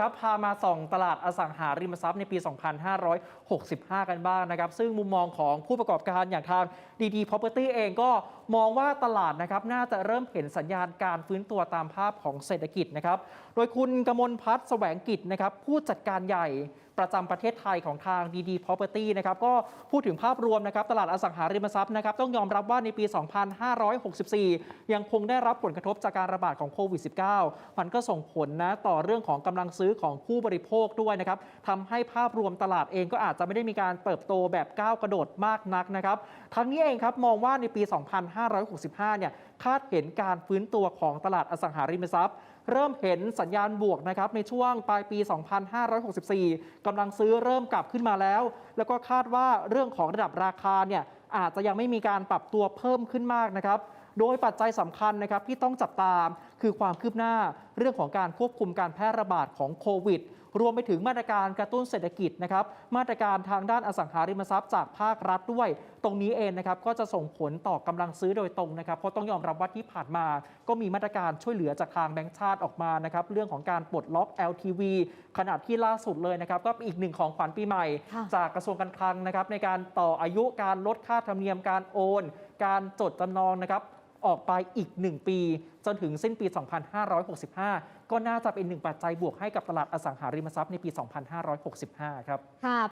ครับพามาส่องตลาดอสังหาริมทรัพย์ในปี 2565 กันบ้างนะครับ ซึ่งมุมมองของผู้ประกอบการอย่างทางดีดีพ Property เองก็มองว่าตลาดนะครับน่าจะเริ่มเห็นสัญญาณการฟื้นตัวตามภาพของเศรษฐกิจนะครับ โดยคุณกมลพัฒน์แสวงกิจนะครับผู้จัดการใหญ่ ประจำประเทศไทยของทางดีดี Property นะครับก็พูดถึงภาพรวมนะครับตลาดอสังหาริมทรัพย์นะครับต้องยอมรับว่าในปี 2564 ยังคงได้รับผลกระทบจากการระบาดของโควิด -19 มันก็ส่งผลนะต่อเรื่องของกำลังซื้อของผู้บริโภคด้วยนะครับทำให้ภาพรวมตลาดเองก็อาจจะไม่ได้มีการเติบโตแบบก้าวกระโดดมากนักนะครับทั้งนี้เองครับมองว่าในปี 2565 เนี่ยคาดเห็นการฟื้นตัวของตลาดอสังหาริมทรัพย์ เริ่มเห็นสัญญาณบวกนะครับในช่วงปลายปี 2564กำลังซื้อเริ่มกลับขึ้นมาแล้ว แล้วก็คาดว่าเรื่องของระดับราคาเนี่ยอาจจะยังไม่มีการปรับตัวเพิ่มขึ้นมากนะครับ โดยปัจจัยสำคัญนะครับที่ต้องจับตามคือความคืบหน้า เรื่องของการควบคุมการแพร่ระบาดของโควิด รวมไปถึงมาตรการกระตุ้นเศรษฐกิจนะครับ มาตรการทางด้านอสังหาริมทรัพย์จากภาครัฐด้วย ตรงนี้เองนะครับก็จะส่งผลต่อกำลังซื้อโดยตรงนะครับ เพราะต้องยอมรับว่าที่ผ่านมา ก็มีมาตรการช่วยเหลือจากทางแบงก์ชาติออกมานะครับ เรื่องของการปลดล็อก LTV ขนาดที่ล่าสุดเลยนะครับ ก็เป็นอีกหนึ่งของขวัญปีใหม่ จากกระทรวงการคลังนะครับในการต่ออายุการลดค่าธรรมเนียมการโอน การจดจำนองนะครับ ออกไปอีก 1 ปี จนถึงสิ้นปี 2565 ก็น่าจะเป็นหนึ่งปัจจัยบวกให้กับตลาดอสังหาริมทรัพย์ในปี 2565 ครับค่ะ